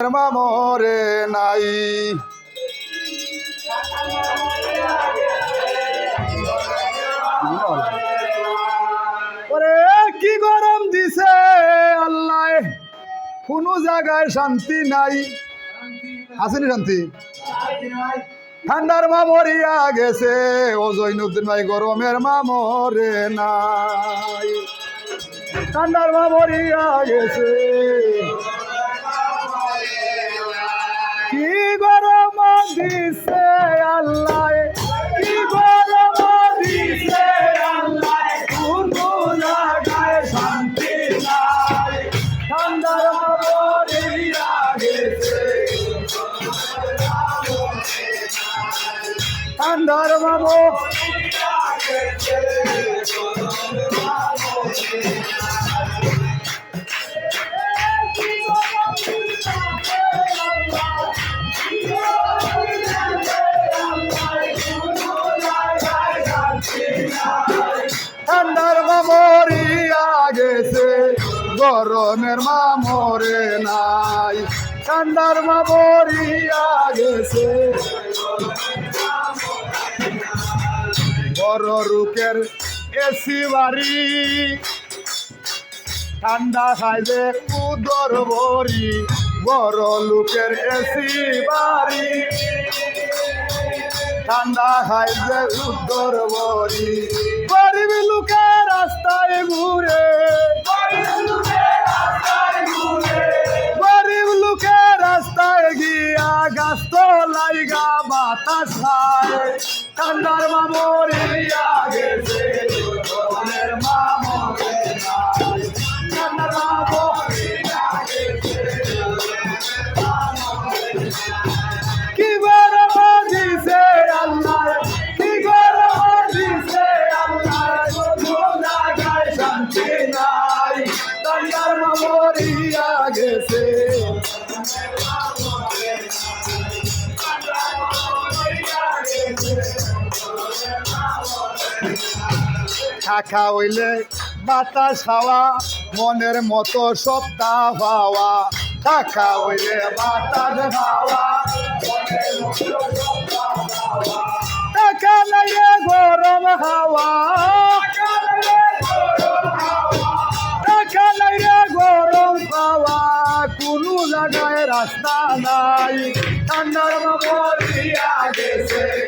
মামরে নাই। কি গরম দিছে আল্লাহ। কোনো জায়গায় শান্তি নাই। আসেনি শান্তি? ঠান্ডার মা মরিয়া গেছে। ও জৈনুদ্দিন ভাই, গরমের মা মরে নাই। ঠান্ডার মা মরিয়া গেছে। ঠান্ডার বাবু ঠান্ডার মামরিয়া গেছে গরমের মামরে নাই। ঠান্ডার মামরিয়া গেছে বড় রুকের এসি বাড়ি। ঠান্ডা খাইলে উদর ভরি, বড় লোকের এসি বাড়ি। ঠান্ডা খাইলে উদর ভরি। লাইগা বাতাস খায়। মা মরিয়া গেছে গরমের খাখা হইলে বাতাস হাওয়া মনের মতো সপ্তাহ পাওয়া খাখা হইলে বাতাস হাওয়া টাকা লাইয়ে গরম হাওয়া। টাকা লাইয়ে গরম হাওয়া। কোনো জায়গায় রাস্তা নাই। ঠান্ডার গেছে।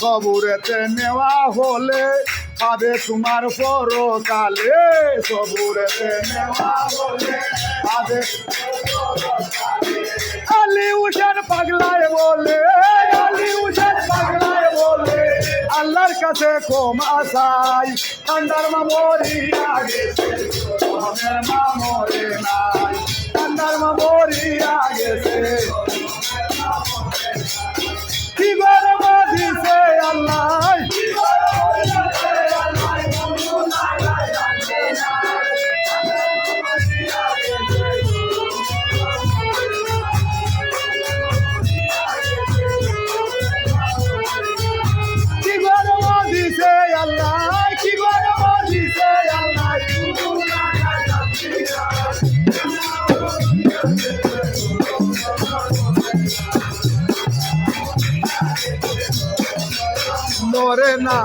সবুরেতে নেওয়া হলে পাবে তোমার পরকালে। সবুরেতে নেওয়া হলে পাবে আলি উঠেন পাগলায় বলে, আলি উঠেন পাগলায় বলে, আল্লাহর কাছে কম আসাই ঠান্ডার মামরিয়া গেছে গরমের মামরে নাই। ঠান্ডার মামরিয়া গেছে মরে না।